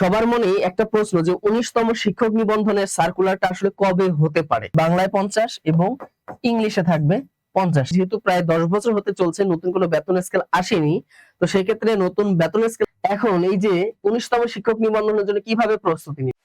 সবার মনেই একটা প্রশ্ন যে উনিশতম শিক্ষক নিবন্ধনের সার্কুলারটা আসলে কবে হতে পারে? বাংলায় পঞ্চাশ এবং ইংলিশে থাকবে পঞ্চাশ। যেহেতু প্রায় দশ বছর হতে চলছে, নতুন কোনো বেতন স্কেল আসেনি, তো সেই ক্ষেত্রে নতুন বেতন স্কেল এখন এই যে উনিশতম শিক্ষক নিবন্ধনের জন্য কীভাবে প্রস্তুতি নিবে?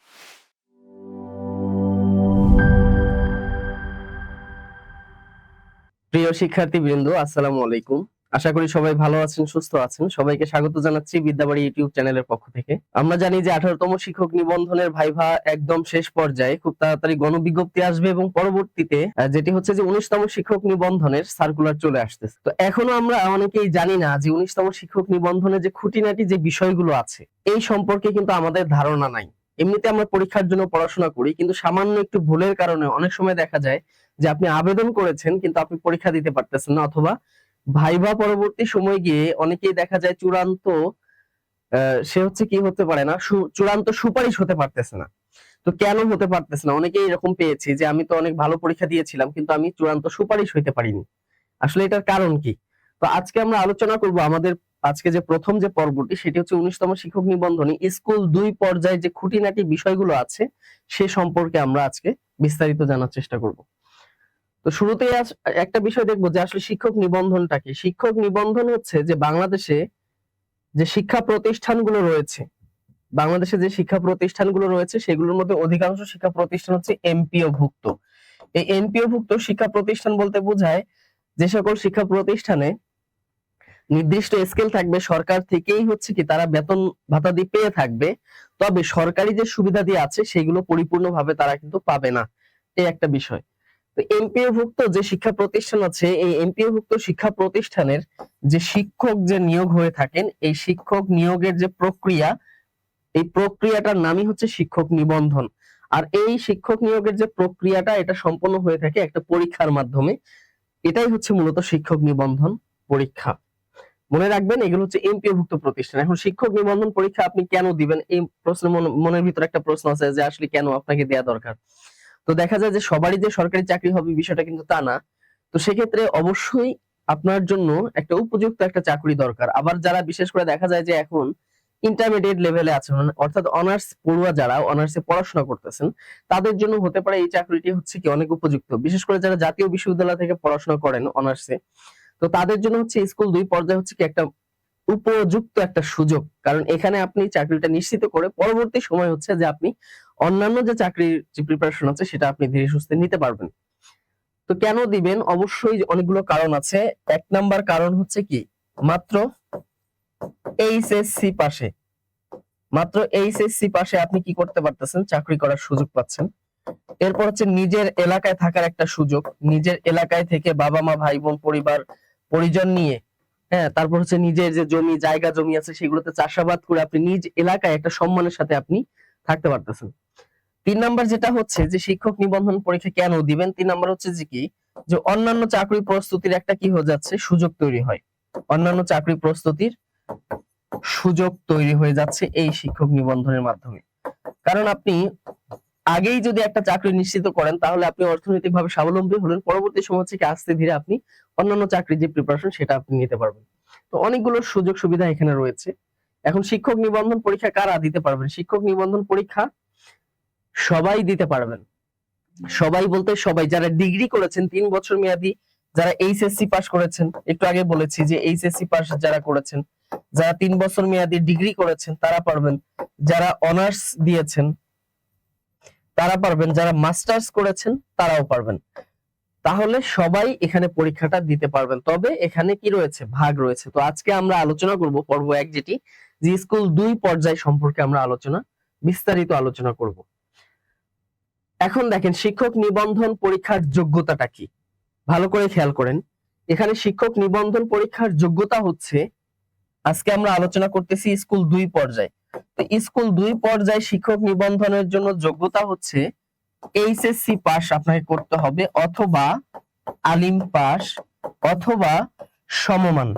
প্রিয় শিক্ষার্থী বৃন্দ আসসালামু আলাইকুম। আশা করি সবাই ভালো আছেন, সুস্থ আছেন। সবাইকে স্বাগত জানাচ্ছি বিদ্যাবাড়ি ইউটিউব চ্যানেলের পক্ষ থেকে। আমরা জানি যে আঠারোতম শিক্ষক নিবন্ধনের ভাইভা একদম শেষ পর্যায়ে খুব তাড়াতাড়ি গণবিজ্ঞপ্তি আসবে এবং পরবর্তীতে যেটি হচ্ছে যে উনিশতম শিক্ষক নিবন্ধনের সার্কুলার চলে আসতেছে। তো এখনও আমরা অনেকেই জানি না যে উনিশতম শিক্ষক নিবন্ধনে যে খুঁটিনাটি, যে বিষয়গুলো আছে, এই সম্পর্কে কিন্তু আমাদের ধারণা নাই। এমনিতে আমরা পরীক্ষার জন্য পড়াশোনা করি, কিন্তু সামান্য একটু ভুলের কারণে অনেক সময় দেখা যায় যে আপনি আবেদন করেছেন, কিন্তু আপনি পরীক্ষা দিতে পারতেছেন না অথবা ভাইবা পরবর্তী সময় গিয়ে অনেকেই দেখা যায় চূড়ান্ত সে হচ্ছে কি হতে পারে না চূড়ান্ত সুপারিশ হতে পারতেছে না। তো কেন হতে পারতেছে না? অনেকেই এরকম পেয়েছি যে আমি তো অনেক ভালো পরীক্ষা দিয়েছিলাম, কিন্তু আমি চূড়ান্ত সুপারিশ হইতে পারিনি। আসলে এটার কারণ কি? তো আজকে আমরা আলোচনা করব আমাদের আজকে যে প্রথম যে পর্বটি, সেটি হচ্ছে উনিশতম শিক্ষক নিবন্ধনী, স্কুল দুই পর্যায়ে যে খুঁটিনাটি বিষয়গুলো আছে, সে সম্পর্কে আমরা আজকে বিস্তারিত জানার চেষ্টা করব। তো শুরুতেই একটা বিষয় দেখব যে আসলে শিক্ষক নিবন্ধনটা কি? শিক্ষক নিবন্ধন হচ্ছে যে বাংলাদেশে যে শিক্ষা প্রতিষ্ঠানগুলো রয়েছে, বাংলাদেশে যে শিক্ষা প্রতিষ্ঠানগুলো রয়েছে সেগুলোর মধ্যে অধিকাংশ শিক্ষা প্রতিষ্ঠান হচ্ছে এমপিও ভুক্ত এই এমপিও ভুক্ত শিক্ষা প্রতিষ্ঠান বলতে বোঝায় যে সকল শিক্ষা প্রতিষ্ঠানে নির্দিষ্ট স্কেল থাকবে, সরকার থেকেই হচ্ছে কি তারা বেতন ভাতা দিয়ে পেয়ে থাকবে, তবে সরকারি যে সুবিধা দিয়ে আছে সেগুলো পরিপূর্ণভাবে তারা কিন্তু পাবে না। এই একটা বিষয়। তো এমপিও যে শিক্ষা প্রতিষ্ঠান আছে, এই এমপিও ভুক্ত শিক্ষা প্রতিষ্ঠানের যে শিক্ষক যে নিয়োগ হয়ে থাকেন, এই শিক্ষক নিয়োগের যে প্রক্রিয়া, এই প্রক্রিয়াটার নামই হচ্ছে শিক্ষক নিবন্ধন। আর এই শিক্ষক নিয়োগের যে প্রক্রিয়াটা, এটা সম্পন্ন হয়ে থাকে একটা পরীক্ষার মাধ্যমে। এটাই হচ্ছে মূলত শিক্ষক নিবন্ধন পরীক্ষা। মনে রাখবেন, এগুলো হচ্ছে এমপিও ভুক্ত প্রতিষ্ঠান। এখন শিক্ষক নিবন্ধন পরীক্ষা আপনি কেন দিবেন? এই প্রশ্ন মনের ভিতরে একটা প্রশ্ন আছে যে আসলে কেন আপনাকে দেয়া দরকার? তো দেখা যায় যে সবারই যে সরকারি চাকরি হবে বিষয়টা কিন্তু তা না। তো সেক্ষেত্রে অবশ্যই আপনার জন্য একটা উপযুক্ত একটা চাকরি দরকার। আবার যারা বিশেষ করে দেখা যায় যে এখন ইন্টারমিডিয়েট লেভেলে আছেন অর্থাৎ অনার্স পড়ুয়া যারা অনার্সে পড়াশোনা করতেছেন, তাদের জন্য হতে পারে এই চাকরিটি হচ্ছে কি অনেক উপযুক্ত। বিশেষ করে যারা জাতীয় বিশ্ববিদ্যালয় থেকে পড়াশোনা করেন অনার্সে তো তাদের জন্য হচ্ছে স্কুল দুই পর্যায়ে হচ্ছে কি একটা উপযুক্ত একটা সুযোগ। কারণ এখানে আপনি চাকরিটা নিশ্চিত করে পরবর্তী সময় হচ্ছে যে আপনি অন্যান্য যে চাকরির যে প্রিপারেশন আছে, সেটা আপনি ধীরে সুস্থে নিতে পারবেন। তো কেন দিবেন? অবশ্যই অনেকগুলো কারণ আছে। এক নাম্বার কারণ হচ্ছে কি? মাত্র এইচএসসি পাশে। মাত্র এইচএসসি পাশে আপনি কি করতে পারতেছেন? চাকরি করার সুযোগ পাচ্ছেন। এরপর হচ্ছে নিজের এলাকায় থাকার একটা সুযোগ। নিজের এলাকায় থেকে বাবা মা ভাই বোন পরিবার, পরিজন নিয়ে হ্যাঁ তারপর হচ্ছে নিজের যে জমি, জায়গা, জমি আছে, সেগুলোতে চাষাবাদ করে আপনি নিজ এলাকায় একটা সম্মানের সাথে আপনি থাকতে পারতেছেন। তিন নাম্বার যেটা হচ্ছে যে শিক্ষক নিবন্ধন পরীক্ষা কেন দিবেন? তিন নাম্বার হচ্ছে যে কি? যে অন্যান্য চাকরি প্রস্তুতির একটা কি হয়ে যাচ্ছে? সুযোগ তৈরি হয়। অন্যান্য চাকরি প্রস্তুতির সুযোগ তৈরি হয়ে যাচ্ছে এই শিক্ষক নিবন্ধনের মাধ্যমে। কারণ আপনি আগেই যদি একটা চাকরি নিশ্চিত করেন, তাহলে আপনি অর্থনৈতিকভাবে স্বাবলম্বী হলেন। পরবর্তী সময় থেকে আস্তে ধীরে আপনি অন্যান্য চাকরির যে প্রিপারেশন সেটা আপনি নিতে পারবেন। তো অনেকগুলো সুযোগ সুবিধা এখানে রয়েছে। এখন শিক্ষক নিবন্ধন পরীক্ষা কারা দিতে পারবেন? শিক্ষক নিবন্ধন পরীক্ষা সবাই দিতে পারবেন। সবাই বলতে সবাই। যারা ডিগ্রি করেছেন, তিন বছর মেয়াদি, যারা এইচএসসি পাস করেছেন, একটু আগে বলেছি যে এইচএসসি পাস যারা করেছেন, যারা তিন বছর মেয়াদি ডিগ্রি করেছেন, তারা পারবেন। যারা অনার্স দিয়েছেন তারা পারবেন, যারা মাস্টার্স করেছেন তারাও পারবেন। তাহলে সবাই এখানে পরীক্ষাটা দিতে পারবেন। তবে এখানে কি রয়েছে? ভাগ রয়েছে। তো আজকে আমরা আলোচনা করব পর্ব এক যেটি, যে স্কুল দুই পর্যায় সম্পর্কে আমরা আলোচনা, বিস্তারিত আলোচনা করব। এখন দেখেন, শিক্ষক নিবন্ধন পরীক্ষার যোগ্যতাটা কি? ভালো করে খেয়াল করেন। এখানে শিক্ষক নিবন্ধন পরীক্ষার যোগ্যতা হচ্ছে, আজকে আমরা আলোচনা করতেছি স্কুল দুই পর্যায়। স্কুল দুই পর্যায়ে শিক্ষক নিবন্ধনের জন্য যোগ্যতা হচ্ছে এইচএসসি পাস আপনাকে করতে হবে অথবা আলিম পাস অথবা সমমান।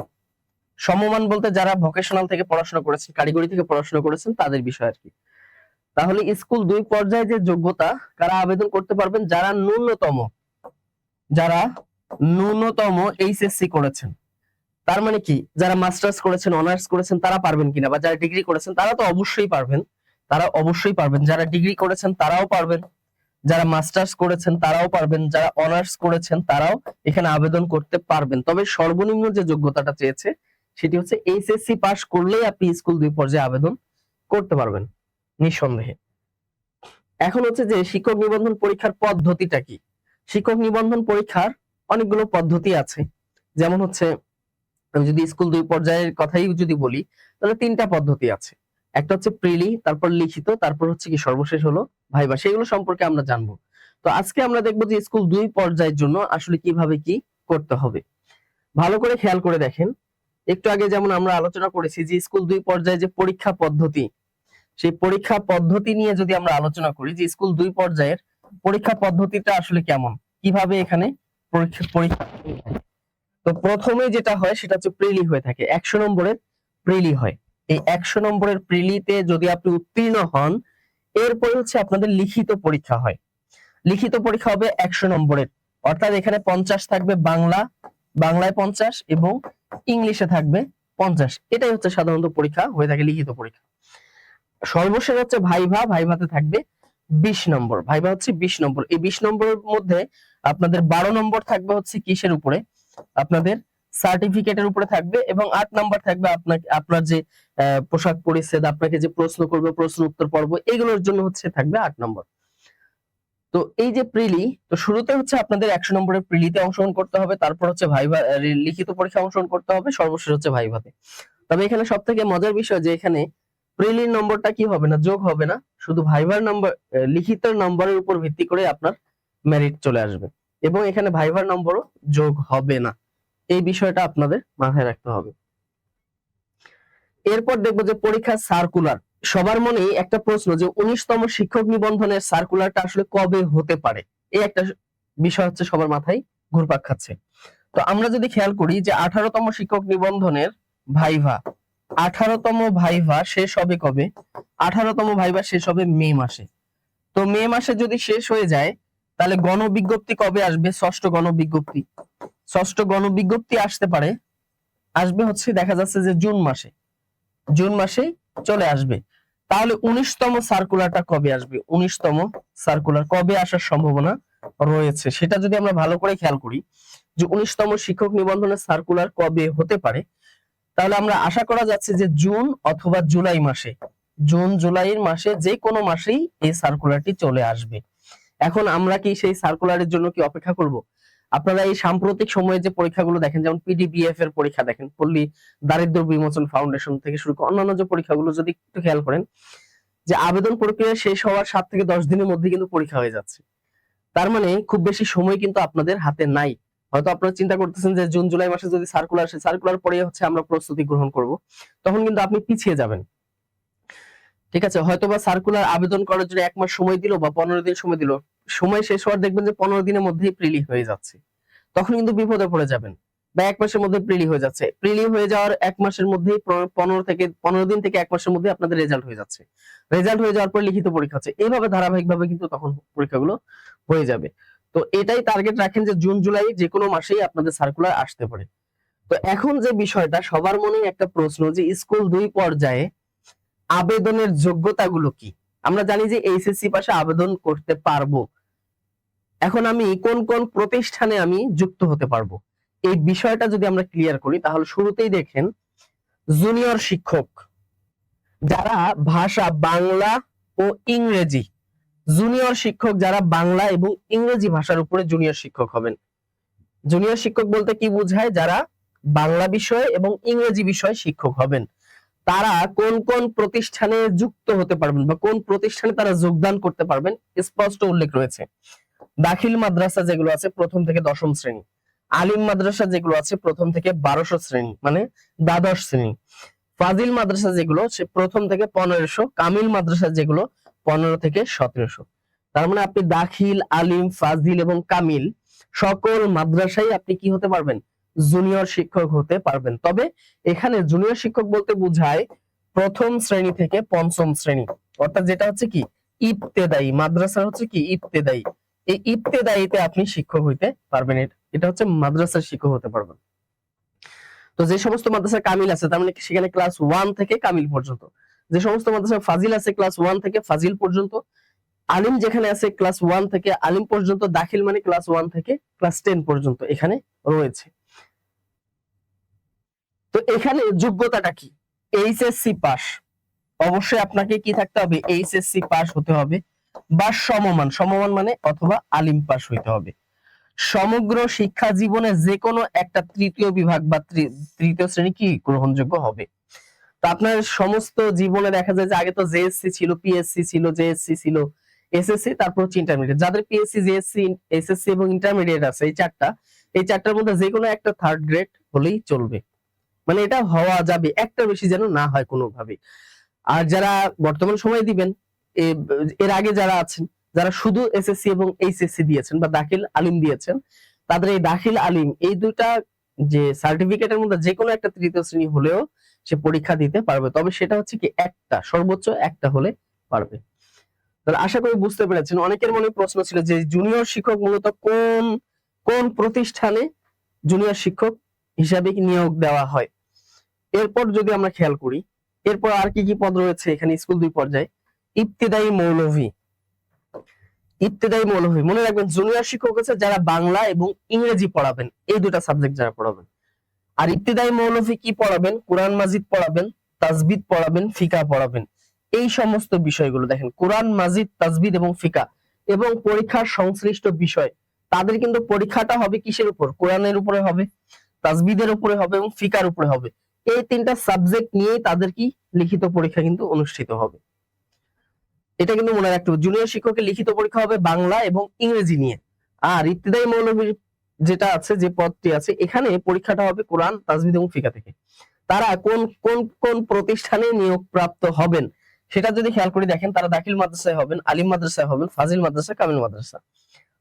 সমমান বলতে যারা ভোকেশনাল থেকে পড়াশোনা করেছেন কারিগরি থেকে পড়াশোনা করেছেন, তাদের বিষয় আর কি তাহলে স্কুল দুই পর্যায়ে যে যোগ্যতা, কারা আবেদন করতে পারবেন? যারা ন্যূনতম যারা ন্যূনতম এইচএসসি করেছেন। তার মানে কি? যারা মাস্টার্স করেছেন, অনার্স করেছেন, তারা পারবেন কিনা? বা যারা ডিগ্রি করেছেন, তারা তো অবশ্যই পারবেন। তারা অবশ্যই পারবেন। যারা ডিগ্রি করেছেন, তারাও পারবেন। যারা মাস্টার্স করেছেন, তারাও পারবেন। যারা অনার্স করেছেন, তারাও এখানে আবেদন করতে পারবেন। তবে সর্বনিম্ন যে যোগ্যতাটা চেয়েছে, সেটি হচ্ছে এইচএসসি পাস করলেই আপনি স্কুল দুই পর্যায়ে আবেদন করতে পারবেন, নিঃসন্দেহে। এখন হচ্ছে যে শিক্ষক নিবন্ধন পরীক্ষার পদ্ধতিটা কি? শিক্ষক নিবন্ধন পরীক্ষার অনেকগুলো পদ্ধতি আছে। যেমন হচ্ছে আমি যদি স্কুল দুই পর্যায়ের কথাই যদি বলি, তাহলে তিনটা পদ্ধতি আছে। একটা হচ্ছে প্রিলি, তারপর লিখিত, তারপর হচ্ছে কি সর্বশেষ হলো ভাইবা। সেগুলো সম্পর্কে আমরা জানব। তো আজকে আমরা দেখব যে স্কুল দুই পর্যায়ের জন্য আসলে কীভাবে কি করতে হবে। ভালো করে খেয়াল করে দেখেন। একটু আগে যেমন আমরা আলোচনা করেছি যে স্কুল দুই পর্যায়ে যে পরীক্ষা পদ্ধতি, সেই পরীক্ষা পদ্ধতি নিয়ে যদি আমরা আলোচনা করি যে স্কুল দুই পর্যায়ের পরীক্ষা পদ্ধতিটা আসলে কেমন, কীভাবে এখানে পরীক্ষা পরীক্ষা তো প্রথমে যেটা হয় সেটা হচ্ছে প্রিলি হয়ে থাকে। একশো নম্বরের প্রিলি হয়। এই একশো নম্বরের প্রিলিতে যদি আপনি উত্তীর্ণ হন, এরপরে হচ্ছে আপনাদের লিখিত পরীক্ষা হয়। লিখিত পরীক্ষা হবে একশো নম্বরের। অর্থাৎ এখানে পঞ্চাশ থাকবে বাংলা, বাংলায় পঞ্চাশ এবং ইংলিশে থাকবে পঞ্চাশ। এটাই হচ্ছে সাধারণত পরীক্ষা, হয়ে থাকে লিখিত পরীক্ষা। সর্বশেষ হচ্ছে ভাইভা। ভাইভাতে থাকবে বিশ নম্বর। ভাইভা হচ্ছে বিশ নম্বর। এই বিশ নম্বরের মধ্যে আপনাদের বারো নম্বর থাকবে হচ্ছে কিসের উপরে? আপনাদের সার্টিফিকেটের উপরে থাকবে এবং আট নাম্বার থাকবে আপনাকে, আপনার যে পোশাক পরিচ্ছেদ, আপনাকে যে প্রশ্ন করবে, প্রশ্ন উত্তর পর্ব, এগুলোর জন্য হচ্ছে থাকবে আট নম্বর তো এই যে প্রিলি, তো শুরুতে হচ্ছে আপনাদের একশো নম্বরের প্রিলিতে অংশগ্রহণ করতে হবে, তারপর হচ্ছে ভাইভা লিখিত পরীক্ষা অংশগ্রহণ করতে হবে, সর্বশেষ হচ্ছে ভাইভাতে। তবে এখানে সব থেকে মজার বিষয় যে এখানে প্রিলির নম্বরটা কি হবে না, যোগ হবে না, শুধু ভাইভার নম্বর লিখিত নম্বরের উপর ভিত্তি করে আপনার মেরিট চলে আসবে। এবং এখানে ভাইভার নম্বরও যোগ হবে না। এই বিষয়টা আপনাদের মাথায় রাখতে হবে। এরপর দেখব যে পরীক্ষার সার্কুলার সবার মনেই একটা প্রশ্ন যে উনিশতম শিক্ষক নিবন্ধনের সার্কুলারটা আসলে কবে হতে পারে? এই একটা বিষয় হচ্ছে সবার মাথায় ঘুরপাক খাচ্ছে। তো আমরা যদি খেয়াল করি যে আঠারোতম শিক্ষক নিবন্ধনের ভাইভা, আঠারোতম ভাইভা শেষ হবে কবে? আঠারোতম ভাইভা শেষ হবে মে মাসে। তো মে মাসে যদি শেষ হয়ে যায় তাহলে গণবিজ্ঞপ্তি কবে আসবে? ষষ্ঠ গণবিজ্ঞপ্তি। ষষ্ঠ গণবিজ্ঞপ্তি আসতে পারে, আসবে হচ্ছে দেখা যাচ্ছে যে জুন মাসে। জুন মাসেই চলে আসবে। তাহলে উনিশতম সার্কুলারটা কবে আসবে? উনিশতম সার্কুলার কবে আসার সম্ভাবনা রয়েছে? সেটা যদি আমরা ভালো করে খেয়াল করি, যে উনিশতম শিক্ষক নিবন্ধনের সার্কুলার কবে হতে পারে, তাহলে আমরা আশা করা যাচ্ছে যে জুন অথবা জুলাই মাসে, জুন জুলাইয়ের মাসে যে কোনো মাসেই এই সার্কুলারটি চলে আসবে। এখন আমরা কি সেই সার্কুলারের জন্য কি অপেক্ষা করব? আপনারা এই সাম্প্রতিক সময়ে যে পরীক্ষাগুলো দেখেন, যেমন পিডিবিএফ এর পরীক্ষা দেখেন, পল্লী দারিদ্র বিমোচন ফাউন্ডেশন থেকে শুরু করে অন্যান্য যে পরীক্ষাগুলো, যদি একটু খেয়াল করেন, যে আবেদন প্রক্রিয়া শেষ হওয়ার সাত থেকে দশ দিনের মধ্যে কিন্তু পরীক্ষা হয়ে যাচ্ছে। তার মানে খুব বেশি সময় কিন্তু আপনাদের হাতে নাই। হয়তো আপনারা চিন্তা করতেছেন যে জুন, জুলাই মাসে যদি সার্কুলার আসে সার্কুলার পরে হচ্ছে আমরা প্রস্তুতি গ্রহণ করব, তখন কিন্তু আপনি পিছিয়ে যাবেন। ঠিক আছে? হয়তো বা সার্কুলার আবেদন করার জন্য এক মাস সময় দিল বা পনেরো দিন সময় দিল। সময় শেষ হওয়ার দেখবেন যে পনেরো দিনের মধ্যেই প্রিলি হয়ে যাচ্ছে। তখন কিন্তু বিপদে পড়ে যাবেন বা এক মাসের মধ্যে প্রিলি হয়ে যাচ্ছে। প্রিলি হয়ে যাওয়ার এক মাসের মধ্যেই পনেরো থেকে, পনেরো দিন থেকে এক মাসের মধ্যে আপনাদের রেজাল্ট হয়ে যাচ্ছে। রেজাল্ট হয়ে যাওয়ার পর লিখিত পরীক্ষা হচ্ছে। এইভাবে ধারাবাহিকভাবে কিন্তু তখন পরীক্ষাগুলো হয়ে যাবে। তো এটাই টার্গেট রাখেন যে জুন, জুলাই যে কোনো মাসেই আপনাদের সার্কুলার আসতে পারে। তো এখন যে বিষয়টা, সবার মনেই একটা প্রশ্ন যে স্কুল দুই পর্যায়ে আবেদনের যোগ্যতাগুলো কি? আমরা জানি যে এইচএসসি পাশে আবেদন করতে পারব। এখন আমি কোন কোন প্রতিষ্ঠানে আমি যুক্ত হতে পারব? এই বিষয়টা যদি আমরা ক্লিয়ার করি, তাহলে শুরুতেই দেখেন জুনিয়র শিক্ষক, যারা ভাষা, বাংলা ও ইংরেজি জুনিয়র শিক্ষক যারা বাংলা এবং ইংরেজি ভাষার উপরে জুনিয়র শিক্ষক হবেন। জুনিয়র শিক্ষক বলতে কি বোঝায়? যারা বাংলা বিষয় এবং ইংরেজি বিষয় শিক্ষক হবেন। তারা কোন কোন প্রতিষ্ঠানে যুক্ত হতে পারবেন বা কোন প্রতিষ্ঠানে তারা যোগদান করতে পারবেন, স্পষ্ট উল্লেখ রয়েছে। দাখিল মাদ্রাসা যেগুলো আছে, প্রথম থেকে দশম শ্রেণি। আলিম মাদ্রাসা যেগুলো আছে, প্রথম থেকে বারোশো শ্রেণি মানে দ্বাদশ শ্রেণি। ফাজিল মাদ্রাসা যেগুলো, সে প্রথম থেকে পনেরোশো। কামিল মাদ্রাসা যেগুলো, পনেরো থেকে সতেরোশো। তার মানে আপনি দাখিল, আলিম, ফাজিল এবং কামিল, সকল মাদ্রাসায় আপনি কি হতে পারবেন? জুনিয়র শিক্ষক হতে পারবেন। তবে এখানে জুনিয়র শিক্ষক বলতে বোঝায় প্রথম শ্রেণি থেকে পঞ্চম শ্রেণি। অর্থাৎ যেটা হচ্ছে কি? ইবতেদায়ী। মাদ্রাসার হচ্ছে কি? ইবতেদায়ী। এই ইবতেদায়ীতে আপনি শিক্ষক হইতে পারবেন। এটা- হচ্ছে মাদ্রাসার শিক্ষক হতে পারবেন। তো যে সমস্ত মাদ্রাসা কামিল আছে, তার মানে সেখানে ক্লাস ওয়ান থেকে কামিল পর্যন্ত। যে সমস্ত মাদ্রাসা ফাজিল আছে, ক্লাস ওয়ান থেকে ফাজিল পর্যন্ত। আলিম যেখানে আছে, ক্লাস ওয়ান থেকে আলিম পর্যন্ত, দাখিল মানে ক্লাস ওয়ান থেকে ক্লাস টেন পর্যন্ত এখানে রয়েছে। তো এখানে যোগ্যতাটা কি? এইচএসসি পাস অবশ্যই আপনাকে কি থাকতে হবে? এইচএসসি পাস হতে হবে বা সমমান। সমমান মানে অথবা আলিম পাস হইতে হবে। সমগ্র শিক্ষা জীবনে যে কোনো একটা তৃতীয় বিভাগ বা তৃতীয় শ্রেণি কি গ্রহণযোগ্য হবে? তো আপনার সমস্ত জীবনে দেখা যায় যে আগে তো জেএসসি ছিল পিএসসি ছিল জেএসসি ছিল এসএসসি তারপর হচ্ছে ইন্টারমিডিয়েট যাদের পিএসসি জেএসসি এসএসসি এবং ইন্টারমিডিয়েট আছে, এই চারটা, এই চারটার মধ্যে যে কোনো একটা থার্ড গ্রেড হলেই চলবে। মানে এটা হওয়া যাবে, একটা বেশি যেন না হয় কোনোভাবে। আর যারা বর্তমান সময় দিবেন এর আগে যারা আছেন, যারা শুধু এসএসসি এবং এইচএসসি দিয়েছেন বা দাখিল আলিম দিয়েছেন, তাদের এই দাখিল আলিম, এই দুইটা যে সার্টিফিকেটের মধ্যে যে কোনো একটা তৃতীয় শ্রেণি হলেও সে পরীক্ষা দিতে পারবে। তবে সেটা হচ্ছে কি, একটা, সর্বোচ্চ একটা হলে পারবে। তাহলে আশা করি বুঝতে পেরেছেন। অনেকের মনে প্রশ্ন ছিল যে জুনিয়র শিক্ষক মূলত কোন কোন প্রতিষ্ঠানে জুনিয়র শিক্ষক হিসাবে নিয়োগ দেওয়া হয়? এরপর যদি আমরা খেয়াল করি, এরপর আর কি কি পদ রয়েছে এখানে স্কুল দুই পর্যায়ে? ইবতেদায়ী মৌলভী। ইবতেদায়ী মৌলভী, মনে রাখবেন জুনিয়র শিক্ষক হচ্ছে যারা বাংলা এবং ইংরেজি পড়াবেন, এই দুটা সাবজেক্ট যারা পড়াবেন। আর ইবতেদায়ী মৌলভী কি পড়াবেন? কোরআন মাজিদ পড়াবেন তাজবিদ পড়াবেন, ফিকা পড়াবেন। এই সমস্ত বিষয়গুলো দেখেন, কোরআন মাজিদ তাজবিদ এবং ফিকা। এবং পরীক্ষার সংশ্লিষ্ট বিষয়, তাদের কিন্তু পরীক্ষাটা হবে কিসের উপর? কোরআনের উপরে হবে তাজবিদের উপরে হবে এবং ফিকার উপরে হবে। এই তিনটা সাবজেক্ট নিয়েই তাদের কি লিখিত পরীক্ষা কিন্তু অনুষ্ঠিত হবে। এটা কিন্তু মনে রাখতে হবে জুনিয়র শিক্ষকের লিখিত পরীক্ষা হবে বাংলা এবং ইংরেজি নিয়ে। আর ইত্তেদায়ী মৌলভীর যেটা আছে, যে পদটি আছে, এখানে পরীক্ষাটা হবে কোরআন, তাজবিদ এবং ফিকা থেকে। তারা কোন কোন কোন প্রতিষ্ঠানে নিয়োগ প্রাপ্ত হবেন, সেটা যদি খেয়াল করে দেখেন, তারা দাখিল মাদ্রাসায় হবেন, আলিম মাদ্রাসায় হবেন, ফাজিল মাদ্রাসা, কামিল মাদ্রাসা।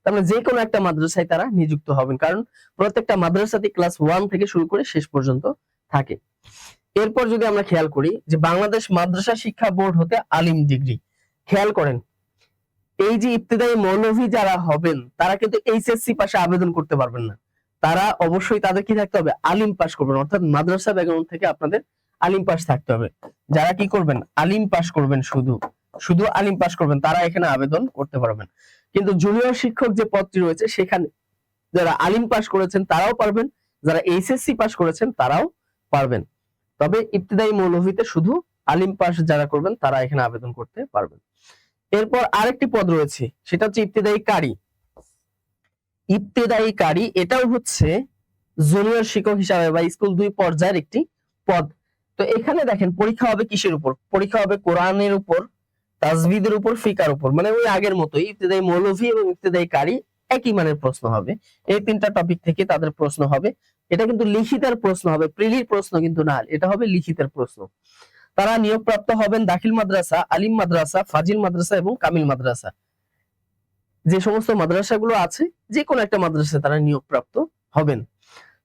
তার মানে যে কোনো একটা মাদ্রাসায় তারা নিযুক্ত হবেন, কারণ প্রত্যেকটা মাদ্রাসাতে ক্লাস ওয়ান থেকে শুরু করে শেষ পর্যন্ত থাকে। এরপর যদি আমরা খেয়াল করি যে বাংলাদেশ মাদ্রাসা শিক্ষা বোর্ড হতে আলিম ডিগ্রি, খেয়াল করেন, এই যে ইবতেদায়ী মৌলভী যারা হবেন, তারা কিন্তু এইচএসসি পাশে আবেদন করতে পারবেন না। তারা অবশ্যই তাদের কি থাকতে হবে? আলিম পাস করবেন, অর্থাৎ মাদ্রাসা ব্যাকগ্রাউন্ড থেকে আপনাদের আলিম পাস থাকতে হবে। যারা কি করবেন? আলিম পাস করবেন শুধু। শুধু আলিম পাস করবেন, তারা এখানে আবেদন করতে পারবেন। কিন্তু জুনিয়র শিক্ষক যে পদটি রয়েছে, সেখানে যারা আলিম পাস করেছেন, তারাও পারবেন। যারা এইচএসসি পাস করেছেন, তারাও পারবেন। তবে ইবতিদায়ী মৌলভীতে শুধু আলিম পাস যারা করবেন, তারা এখানে আবেদন করতে পারবেন। এরপর আরেকটি পদ রয়েছে, সেটা হচ্ছে ইবতিদায়ী কারি ইবতিদায়ী কারি এটাও হচ্ছে জুনিয়র শিক্ষক হিসাবে বা স্কুল দুই পর্যায়ের একটি পদ। তো এখানে দেখেন, পরীক্ষা হবে কিসের উপর? পরীক্ষা হবে কোরআনের উপর, তাজবিদের উপর, ফিকার উপর। মানে ওই আগের মতোই, ইবতিদায়ী মৌলভী এবং ইবতিদায়ী কারি একই মানের প্রশ্ন হবে। এই তিনটা টপিক থেকে তাদের প্রশ্ন হবে। এটা কিন্তু লিখিতের প্রশ্ন হবে, প্রিলির প্রশ্ন কিন্তু না এটা হবে লিখিতের প্রশ্ন। তারা নিয়োগপ্রাপ্ত হবেন দাখিল মাদ্রাসা, আলিম মাদ্রাসা, ফাজিল মাদ্রাসা এবং কামিল মাদ্রাসা। যে সমস্ত মাদ্রাসাগুলো আছে যে কোনো একটা মাদ্রাসায় তারা নিয়োগপ্রাপ্ত হবেন।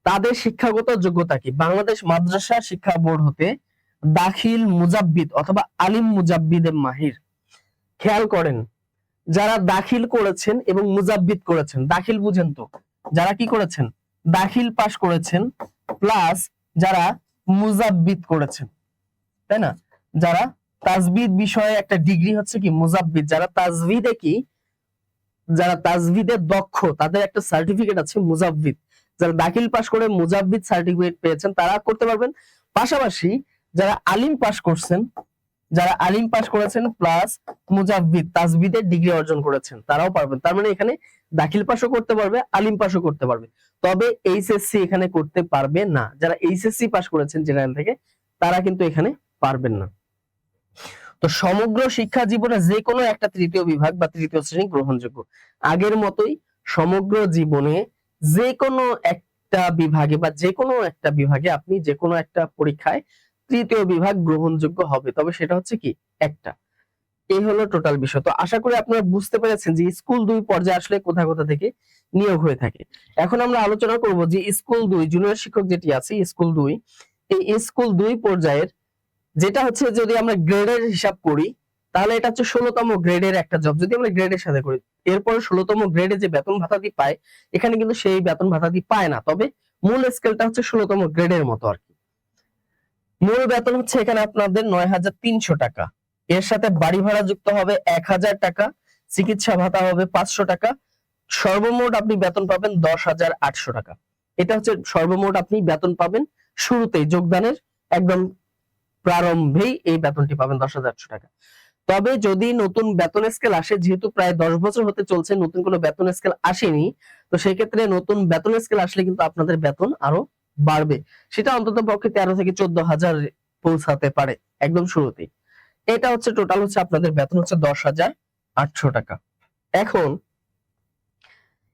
তাদের শিক্ষাগত যোগ্যতা কি? বাংলাদেশ মাদ্রাসা শিক্ষা বোর্ড হতে দাখিল মুজাব্বিদ অথবা আলিম মুজাব্বিদে মাহির। খেয়াল করেন, যারা দাখিল করেছেন এবং মুজাব্বিদ করেছেন, দাখিল বুঝেন তো, যারা কি করেছেন? দাখিল পাশ করেছেন প্লাস যারা মুজাব্বিদ করেছেন, তাই না? যারা তাজবিদ বিষয়ে একটা ডিগ্রি হচ্ছে কি মুজাব্বিদ, যারা তাজবিদে কি, যারা তাজবিদে দক্ষ, তাদের একটা সার্টিফিকেট আছে মুজাব্বিদ। যারা দাখিল পাশ করে মুজাব্বিদ সার্টিফিকেট পেয়েছেন, তারা করতে পারবেন। পাশাপাশি যারা আলিম পাশ করছেন যারা আলিম পাশ করেছেন প্লাস মুজাব্বিদ, তাজবিদের ডিগ্রি অর্জন করেছেন, তারাও পারবেন। তার মানে এখানে দাখিল পাশও করতে পারবে, আলিম পাশও করতে পারবে। তবে এইচএসসি এখানে করতে পারবে না। যারা এইচএসসি পাশ করেছেন জেনারেল থেকে, তারা কিন্তু এখানে পারবেন না। তো সমগ্র শিক্ষা জীবনে যে কোনো একটা তৃতীয় বিভাগ বা তৃতীয় শ্রেণি গ্রহণযোগ্য। আগের মতোই সমগ্র জীবনে যে কোনো একটা বিভাগে বা যে কোনো একটা বিভাগে আপনি যে কোনো একটা পরীক্ষায় তৃতীয় বিভাগ গ্রহণযোগ্য হবে। তবে সেটা হচ্ছে কি? একটা। এই হলো টোটাল বিষয়। তো আশা করি আপনারা বুঝতে পেরেছেন যে স্কুল দুই পর্যায়ে আসলে কোথা কোথা থেকে নিয়োগ হয়ে থাকে। এখন আমরা আলোচনা করব যে স্কুল দুই জুনিয়র শিক্ষক যেটি আছে, স্কুল দুই, এই স্কুল দুই পর্যায়ের যেটা হচ্ছে যদি আমরা গ্রেডের হিসাব করি, তাহলে এটা হচ্ছে ষোলতম গ্রেডের একটা জব যদি আমরা গ্রেডের সাথে করি, এরপর ষোলতম গ্রেডে যে বেতন ভাতাটি পায়, এখানে কিন্তু সেই বেতন ভাতাটি পায় না। তবে মূল স্কেলটা হচ্ছে ষোলতম গ্রেডের মতো আর কি। মূল বেতন হচ্ছে এখানে আপনাদের নয় হাজার তিনশো টাকা। এর সাথে বাড়ি ভাড়া যুক্ত হবে এক হাজার টাকা, চিকিৎসা ভাতা হবে পাঁচশো টাকা, সর্বমোট আপনি বেতন পাবেন দশ হাজার আটশো টাকা। এটা হচ্ছে সর্বমোট আপনি বেতন পাবেন শুরুতেই যোগদানের একদম প্রারম্ভেই এই বেতনটি পাবেন দশ হাজার আটশো টাকা। তবে যদি নতুন বেতন স্কেল আসে, যেহেতু প্রায় দশ বছর হতে চলছে, নতুন কোনো বেতন স্কেল আসেনি, তো সেক্ষেত্রে নতুন বেতন স্কেল আসলে কিন্তু আপনাদের বেতন আরও বাড়বে, সেটা অন্তত পক্ষে তেরো থেকে চোদ্দ হাজার পৌঁছাতে পারে একদম শুরুতেই। এটা হচ্ছে টোটাল হচ্ছে আপনাদের বেতন হচ্ছে দশ হাজার আটশো টাকা। এখন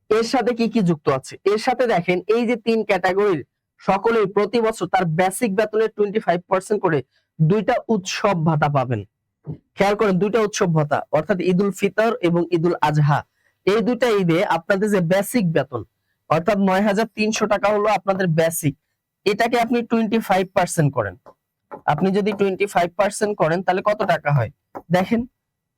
এর সাথে কি কি যুক্ত আছে? এর সাথে দেখেন, এই যে তিন ক্যাটাগরির সকলেই প্রতি বছর তার বেসিক বেতনের টোয়েন্টি ফাইভ পার্সেন্ট করে দুইটা উৎসব ভাতা পাবেন। খেয়াল করেন, দুইটা উৎসব ভাতা, অর্থাৎ ঈদুল ফিতর এবং ঈদুল আজহা। এই দুইটা ঈদে আপনাদের যে বেসিক বেতন অর্থাৎ নয় হাজার তিনশো টাকা হলো আপনাদের বেসিক এটাকে আপনি টোয়েন্টি ফাইভ পার্সেন্ট করেন। আপনি যদি টোয়েন্টি ফাইভ পার্সেন্ট করেন, তাহলে কত টাকা হয়? দেখেন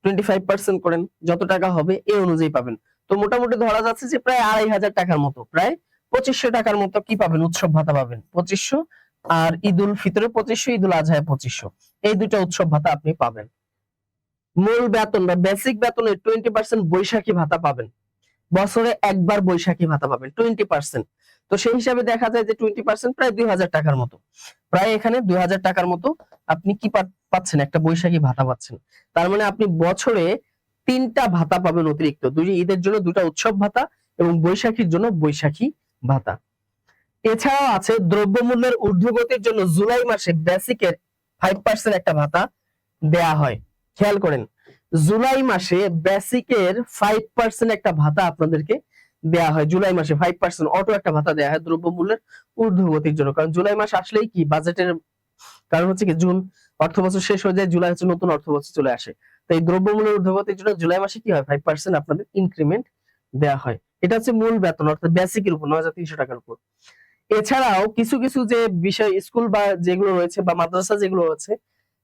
টোয়েন্টি ফাইভ পার্সেন্ট করেন, যত টাকা হবে এই অনুযায়ী পাবেন। তো মোটামুটি ধরা যাচ্ছে যে প্রায় আড়াই হাজার টাকার মতো, প্রায় পঁচিশশো টাকার মতো কি পাবেন? উৎসব ভাতা পাবেন, পঁচিশশো। আর ঈদুল ফিতরে পঁচিশশো, ঈদুল আজহায় পঁচিশশো। এই দুইটা উৎসব ভাতা আপনি পাবেন। মূল বেতন বা বেসিক বেতনের টোয়েন্টি পার্সেন্ট বৈশাখী ভাতা পাবেন। বছরে একবার বৈশাখী ভাতা পাবেন টোয়েন্টি পার্সেন্ট তো সেই হিসাবে দেখা যায় যে টোয়েন্টি পার্সেন্ট প্রায় দুই হাজার টাকার মতো। প্রায় এখানে দুই হাজার টাকার মতো আপনি কি পাচ্ছেন? একটা বৈশাখী ভাতা পাচ্ছেন। তার মানে আপনি বছরে তিনটা ভাতা পাবেন অতিরিক্ত। দুই ঈদের জন্য দুটা উৎসব ভাতা এবং বৈশাখীর জন্য বৈশাখী ভাতা। এছাড়াও আছে দ্রব্যমূল্যের ঊর্ধ্বগতির জন্য জুলাই মাসে বেসিকের ফাইভ পার্সেন্ট একটা ভাতা দেয়া হয়। খেয়াল করেন জুলাই মাসে বেসিকের ফাইভ পার্সেন্ট একটা ভাতা আপনাদেরকে দেয়া হয়। জুলাই মাসে ফাইভ পার্সেন্ট অটো একটা ভাতা দেয়া হয় দ্রব্যমূল্যের ঊর্ধ্বগতির জন্য। কারণ জুলাই মাস আসলেই কি? বাজেটের কারণ হচ্ছে কি, জুন অর্থ বছর শেষ হয়ে যায়, জুলাই হচ্ছে নতুন অর্থ বছর চলে আসে। তো এই দ্রব্যমূল্যের ঊর্ধ্বগতির জন্য জুলাই মাসে কি হয়? ফাইভ পার্সেন্ট আপনাদের ইনক্রিমেন্ট দেয়া হয়। এটা হচ্ছে মূল বেতন, অর্থাৎ বেসিকের উপর, নয় হাজার তিনশো টাকার উপর। এছাড়াও কিছু কিছু যে বিষয়, স্কুল বা যেগুলো রয়েছে বা মাদ্রাসা যেগুলো রয়েছে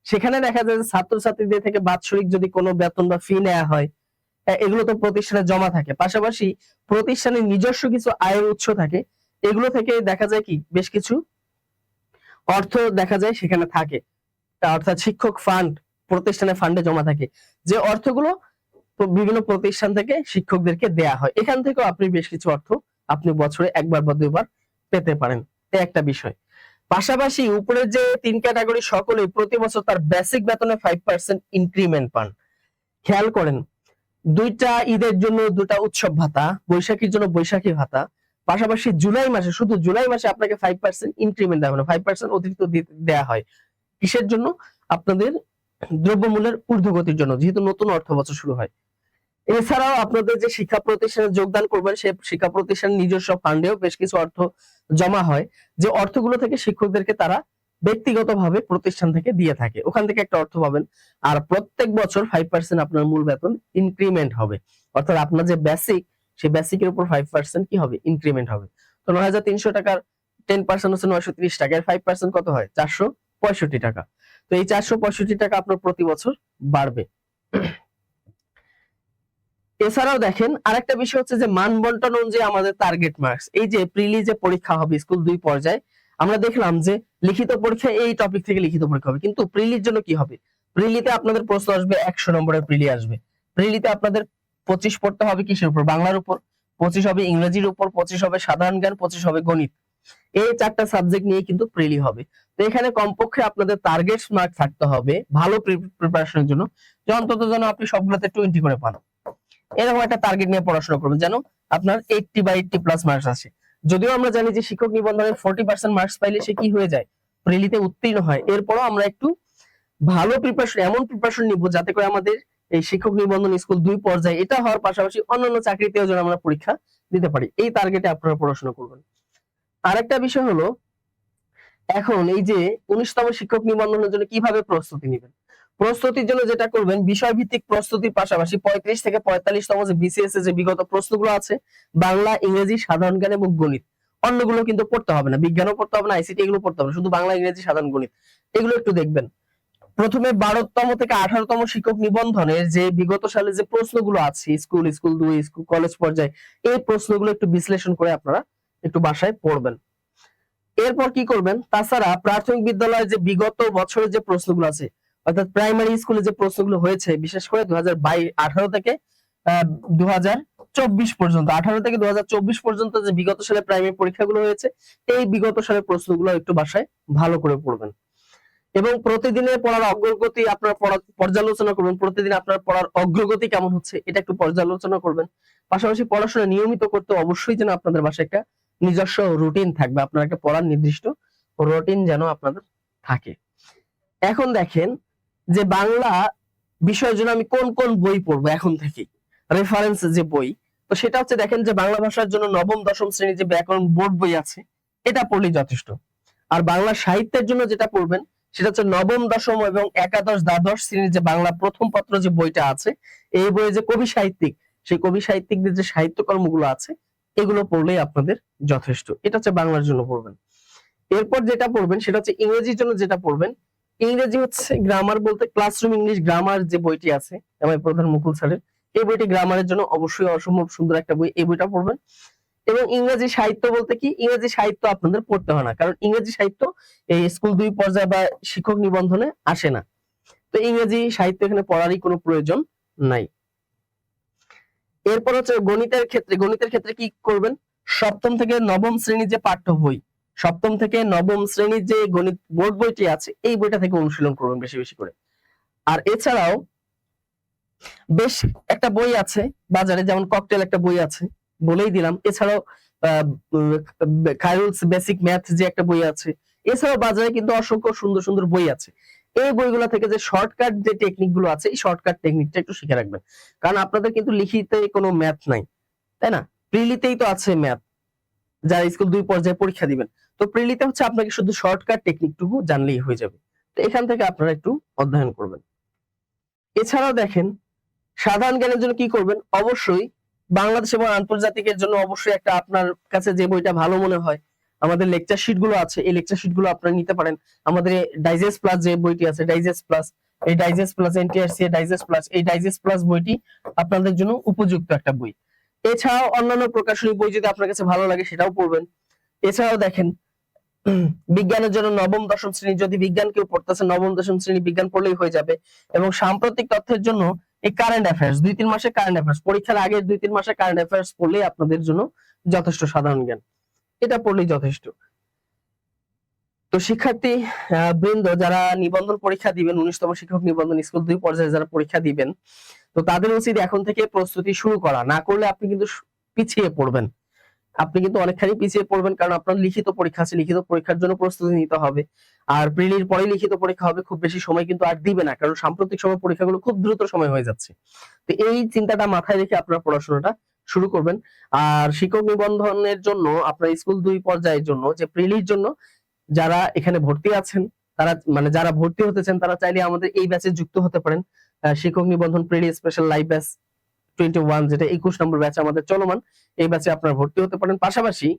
সেখানে দেখা যায় ছাত্রছাত্রীদের থেকে বাৎসরিক যদি কোনো বেতন বা ফি নেওয়া হয় এগুলো তো প্রতিষ্ঠানে জমা থাকে। পাশাপাশি প্রতিষ্ঠানের নিজস্ব কিছু আয়ের উৎস থাকে। এগুলো থেকে দেখা যায় কি, বেশ কিছু অর্থ দেখা যায় সেখানে থাকে। অর্থাৎ শিক্ষক ফান্ড প্রতিষ্ঠানের ফান্ডে জমা থাকে। যে অর্থগুলো বিভিন্ন প্রতিষ্ঠান থেকে শিক্ষকদেরকে দেয়া হয়। এখান থেকেও আপনি বেশ কিছু অর্থ আপনি বছরে একবার বা দুইবার পেতে পারেন। এই একটা বিষয়। পাশাপাশি উপরের যে তিন ক্যাটাগরি সকলেই প্রতি বছর তার বেসিক বেতনে ফাইভ পার্সেন্ট ইনক্রিমেন্ট পান। খেয়াল করেন, দুইটা ঈদের জন্য দুটা উৎসব ভাতা, বৈশাখীর জন্য বৈশাখী ভাতা, পাশাপাশি জুলাই মাসে, শুধু জুলাই মাসে আপনাকে ফাইভ পার্সেন্ট ইনক্রিমেন্ট দেওয়া হবে ফাইভ পার্সেন্ট অতিরিক্ত দেওয়া হয়। কিসের জন্য? আপনাদের দ্রব্যমূল্যের ঊর্ধ্বগতির জন্য, যেহেতু নতুন অর্থ বছর শুরু হয়। এছাড়াও আপনাদের যে শিক্ষা প্রতিষ্ঠানে যোগদান করবেন, সে শিক্ষা প্রতিষ্ঠানের নিজস্ব ফান্ডেও বেশ কিছু অর্থ জমা হয়, যে অর্থগুলো থেকে শিক্ষকদেরকে তারা ব্যক্তিগতভাবে প্রতিষ্ঠান থেকে দিয়ে থাকে। ওখান থেকে একটা অর্থ পাবেন। আর প্রত্যেক বছর ফাইভ পার্সেন্ট আপনার মূল বেতন ইনক্রিমেন্ট হবে। অর্থাৎ আপনার যে বেসিক সেই বেসিকের উপর ফাইভ পার্সেন্ট কি হবে? ইনক্রিমেন্ট হবে। তো নয় হাজার তিনশো টাকার টেন পার্সেন্ট হচ্ছে নয়শো ত্রিশ টাকা। এর ফাইভ পার্সেন্ট কত হয়? চারশো পঁয়ষট্টি টাকা। তো এই চারশো পঁয়ষট্টি টাকা আপনার প্রতি বছর বাড়বে। এছাড়াও দেখেন, আরেকটা বিষয় হচ্ছে যে মান বন্টন অনুযায়ী আমাদের টার্গেট মার্কস এই যে প্রিলি যে পরীক্ষা হবে স্কুল দুই পর্যায়ে, আমরা দেখলাম যে লিখিত পরীক্ষা এই টপিক থেকে লিখিত পরীক্ষা হবে। কিন্তু প্রিলির জন্য কি হবে? প্রিলিতে আপনাদের প্রশ্ন আসবে একশো নম্বরের প্রিলি আসবে। প্রিলিতে আপনাদের পঁচিশ পড়তে হবে কিসের উপর? বাংলার উপর। পঁচিশ হবে ইংরেজির উপর, পঁচিশ হবে সাধারণ জ্ঞান, পঁচিশ হবে গণিত। এই চারটা সাবজেক্ট নিয়ে কিন্তু প্রিলি হবে। তো এখানে কমপক্ষে আপনাদের টার্গেট মার্ক থাকতে হবে ভালো প্রিপারেশনের জন্য। যে অন্তত যেন আপনি সবগুলোতে টোয়েন্টি করে পান। এরকম একটা টার্গেট নিয়ে পড়াশোনা করবেন, যেন আপনার এইটটি বা এইটটি প্লাস মার্কস আসে। যদিও আমরা জানি যে শিক্ষক নিবন্ধনে ফোর্টি পার্সেন্ট মার্কস পাইলে সে কি হয়ে যায়, প্রিলিতে উত্তীর্ণ হয়। এরপরও আমরা একটু ভালো প্রিপারেশন এমন প্রিপারেশন নিব যাতে করে আমাদের এই শিক্ষক নিবন্ধন স্কুল দুই পর্যায়ে, এটা হওয়ার পাশাপাশি অন্যান্য চাকরিতেও যেন আমরা পরীক্ষা দিতে পারি। এই টার্গেটে আপনারা পড়াশোনা করবেন। আরেকটা বিষয় হলো, এখন এই যে উনিশতম শিক্ষক নিবন্ধনের জন্য কীভাবে প্রস্তুতি নেবেন? প্রস্তুতির জন্য যেটা করবেন বিষয় ভিত্তিক প্রস্তুতির পাশাপাশি পঁয়ত্রিশ থেকে পঁয়তাল্লিশতম যে বিসিএস যে বিগত প্রশ্নগুলো আছে, বাংলা, ইংরেজি, সাধারণ জ্ঞান এবং গণিত, অন্যগুলো কিন্তু পড়তে হবে না, বিজ্ঞানও পড়তে হবে না আইসিটি এগুলো পড়তে হবে শুধু বাংলা, ইংরেজি, সাধারণ গণিত, এগুলো একটু দেখবেন। প্রথমে বারোতম থেকে আঠারোতম শিক্ষক নিবন্ধনের যে বিগত সালে যে প্রশ্নগুলো আছে, স্কুল স্কুল দুই, স্কুল, কলেজ পর্যায়ে, এই প্রশ্নগুলো একটু বিশ্লেষণ করে আপনারা একটু বাসায় পড়বেন। এরপর কি করবেন? তাছাড়া প্রাথমিক বিদ্যালয়ে যে বিগত বছরের যে প্রশ্নগুলো আছে অর্থাৎ প্রাইমারি স্কুলে যে প্রশ্নগুলো হয়েছে, বিশেষ করে দু হাজার আঠারো থেকে দু পর্যন্ত, আঠারো থেকে দু হাজার চব্বিশ পর্যন্ত যে বিগত সালে প্রাইমারি পরীক্ষাগুলো হয়েছে, এই বিগত সালের প্রশ্নগুলো একটু বাসায় ভালো করে পড়বেন। এবং প্রতিদিনের পড়ার অগ্রগতি আপনার পর্যালোচনা করবেন, প্রতিদিন আপনার পড়ার অগ্রগতি কেমন হচ্ছে, এটা একটু পর্যালোচনা করবেন। পাশাপাশি পড়াশোনা নিয়মিত করতে অবশ্যই যেন আপনাদের বাসায় একটা নিজস্ব রুটিন থাকবে, আপনার একটা পড়ার নির্দিষ্ট রুটিন যেন আপনাদের থাকে। এখন দেখেন যে বাংলা বিষয়ের জন্য আমি কোন কোন বই পড়ব এখন থেকেই রেফারেন্স যে বই, তো সেটা হচ্ছে দেখেন যে বাংলা ভাষার জন্য নবম, দশম শ্রেণির যে ব্যাকরণ বোর্ড বই আছে, এটা পড়লেই যথেষ্ট। আর বাংলা সাহিত্যের জন্য যেটা পড়বেন, সেটা হচ্ছে নবম, দশম এবং একাদশ, দ্বাদশ শ্রেণির যে বাংলা প্রথম পত্র যে বইটা আছে, এই বইয়ে যে কবি সাহিত্যিক, সেই কবি সাহিত্যিকদের যে সাহিত্যকর্মগুলো আছে, এগুলো পড়লেই আপনাদের যথেষ্ট। এটা হচ্ছে বাংলার জন্য পড়বেন। এরপর যেটা পড়বেন, সেটা হচ্ছে ইংরেজির জন্য যেটা পড়বেন ইংরেজি হচ্ছে গ্রামার বলতে ক্লাসরুম ইংলিশ গ্রামার যে বইটি আছে, এমআই প্রধান মুকুল স্যারের এই বইটি গ্রামারের জন্য অবশ্যই অসম্ভব সুন্দর একটা বই, এই বইটা পড়বেন। এবং ইংরেজি সাহিত্য বলতে কি, ইংরেজি সাহিত্য আপনাদের পড়তে হয় না, কারণ ইংরেজি সাহিত্য এই স্কুল দুই পর্যায়ে বা শিক্ষক নিবন্ধনে আসে না। তো ইংরেজি সাহিত্য এখানে পড়ারই কোনো প্রয়োজন নাই। এরপর হচ্ছে গণিতের ক্ষেত্রে গণিতের ক্ষেত্রে কি করবেন? সপ্তম থেকে নবম শ্রেণির যে পাঠ্য বই সপ্তম থেকে নবম শ্রেণির যে গণিত বোর্ড বইটি আছে, এই বইটা থেকে অনুশীলন করবেন বেশি বেশি করে। আর এছাড়াও বেশ একটা বই আছে, বাজারে যেমন ককটেল একটা বই আছে, বলেই দিলাম। এছাড়াও খায়রুলস বেসিক ম্যাথ যে একটা বই আছে, এছাড়াও বাজারে কিন্তু অসংখ্য সুন্দর সুন্দর বই আছে। এই বইগুলো থেকে যে শর্টকাট যে টেকনিকগুলো আছে, এই শর্টকাট টেকনিকটা একটু শিখে রাখবেন। কারণ আপনাদের কিন্তু লিখিতে কোনো ম্যাথ নাই, তাই না? প্রিলিতেই তো আছে ম্যাথ যারা স্কুল দুই পর্যায়ে পরীক্ষা দিবেন। তো প্রিলিতে হচ্ছে আপনাকে শুধু শর্টকাট টেকনিকটুকু জানলেই হয়ে যাবে। তো এখান থেকে আপনারা একটু অধ্যয়ন করবেন। এছাড়াও দেখেন, সাধারণ জ্ঞানের জন্য কি করবেন? অবশ্যই বাংলাদেশ এবং আন্তর্জাতিকের জন্য অবশ্যই একটা আপনার কাছে যে বইটা ভালো মনে হয়, আমাদের লেকচার শিটগুলো আছে, এই লেকচার শিটগুলো আপনারা নিতে পারেন। আমাদের ডাইজেস্ট প্লাস যে বইটি আছে ডাইজেস্ট প্লাস এই digest plus NTRC digest plus এই ডাইজেস্ট প্লাস বইটি আপনাদের জন্য উপযুক্ত একটা বই। এছাড়াও অন্যান্য প্রকাশনী বই যদি আপনার কাছে ভালো লাগে সেটাও পড়বেন। এছাড়াও দেখেন বিজ্ঞানের জন্য নবম, দশম শ্রেণি, যদি বিজ্ঞান কেউ পড়তেছে, নবম, দশম শ্রেণি বিজ্ঞান পড়লেই হয়ে যাবে। এবং সাম্প্রতিক তথ্যের জন্য এই কারেন্ট অ্যাফেয়ার্স দুই, তিন মাসে কারেন্ট অ্যাফেয়ার্স পরীক্ষার আগে দুই, তিন মাসে কারেন্ট অ্যাফেয়ার্স পড়লেই আপনাদের জন্য যথেষ্ট সাধারণ জ্ঞান। এটা পড়লেই যথেষ্ট। তো শিক্ষার্থী বৃন্দ, যারা নিবন্ধন পরীক্ষা দিবেন, উনিশতম শিক্ষক নিবন্ধন স্কুল দুই পর্যায়ে যারা পরীক্ষা দিবেন, তো তাদের উচিত এখন থেকে প্রস্তুতি শুরু করা। না করলে আপনি কিন্তু পিছিয়ে পড়বেন। আপনি কিন্তু অনেকখানি পিছিয়ে পড়বেন কারণ আপনার লিখিত পরীক্ষা আছে, লিখিত পরীক্ষার জন্য প্রস্তুতি নিতে হবে। আর প্রিলির পরে লিখিত পরীক্ষা হবে, খুব বেশি সময় কিন্তু আর দিবে না, কারণ সাম্প্রতিক সময় পরীক্ষাগুলো খুব দ্রুত সময় হয়ে যাচ্ছে। তো এই চিন্তাটা মাথায় রেখে আপনার পড়াশোনাটা শুরু করবেন। আর শিক্ষক নিবন্ধনের জন্য, আপনার স্কুল দুই পর্যায়ের জন্য, যে প্রিলির জন্য যারা এখানে ভর্তি আছেন, তারা মানে যারা ভর্তি হতে চান, তারা চাইলে আমাদের এই ব্যাচে যুক্ত হতে পারেন। শিক্ষক নিবন্ধন, প্রিলি স্পেশাল লাইভ ব্যাচ যেটা একুশ নম্বর ব্যাচ আমাদের চলমান, এই ব্যাচে আপনারা ভর্তি হতে পারেন। পাশাপাশি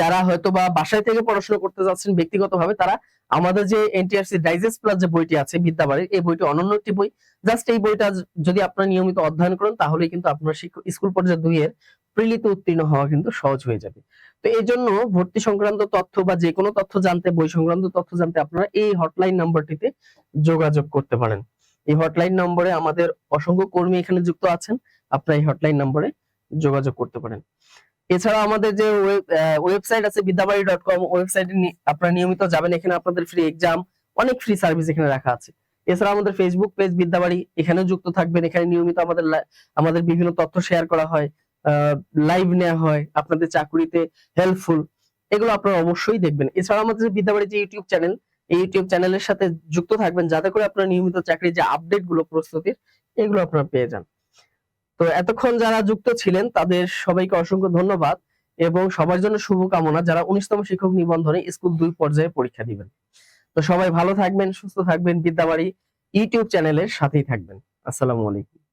যারা হয়তো বা বাসায় থেকে পড়াশোনা করতে যাচ্ছেন ব্যক্তিগতভাবে, তারা আমাদের যে এনটিআরসি ডাইজেস্ট প্লাস যে বইটি আছে বিদ্যাবাড়ির, এই বইটি অনন্য একটি বই। জাস্ট এই বইটা যদি আপনারা নিয়মিত অধ্যয়ন করেন, তাহলেই কিন্তু আপনার স্কুল পর্যায়ে দুই এর প্রিলিতে উত্তীর্ণ হওয়া কিন্তু সহজ হয়ে যাবে। তো এই জন্য ভর্তি সংক্রান্ত তথ্য বা যে কোনো তথ্য জানতে, বই সংক্রান্ত তথ্য জানতে আপনারা এই হটলাইন নাম্বারটিতে যোগাযোগ করতে পারেন। এই হটলাইন নম্বরে আমাদের অসংখ্য কর্মী এখানে যুক্ত আছেন। আপনারা এই হটলাইন নম্বরে যোগাযোগ করতে পারেন। এছাড়া আমাদের যে ওয়েবসাইট আছে বিদ্যাবাড়ি ডট কম ওয়েবসাইটে আপনারা নিয়মিত যাবেন। এখানে আপনাদের ফ্রি এক্সাম অনেক ফ্রি সার্ভিস এখানে রাখা আছে। এছাড়া আমাদের ফেসবুক পেজ বিদ্যাবাড়ি, এখানেও যুক্ত থাকবেন। এখানে নিয়মিত আমাদের আমাদের বিভিন্ন তথ্য শেয়ার করা হয় লাইভ নেওয়া হয়, আপনাদের চাকুরিতে হেল্পফুল এগুলো আপনারা অবশ্যই দেখবেন। এছাড়া আমাদের বিদ্যাবাড়ি যে ইউটিউব চ্যানেল এই ইউটিউব চ্যানেলের সাথে যুক্ত থাকবেন, যাতে করে আপনারা নিয়মিত চাকরির যে আপডেটগুলো প্রস্তুতির, এগুলো আপনারা পেয়ে যান। তো এতক্ষণ যারা যুক্ত ছিলেন, তাদের সবাইকে অসংখ্য ধন্যবাদ এবং সবার জন্য শুভকামনা। যারা উনিশতম শিক্ষক নিবন্ধনে স্কুল দুই পর্যায়ে পরীক্ষা দিবেন। তো সবাই ভালো থাকবেন, সুস্থ থাকবেন, বিদ্যাবাড়ি ইউটিউব চ্যানেলের সাথেই থাকবেন। আসসালামু আলাইকুম।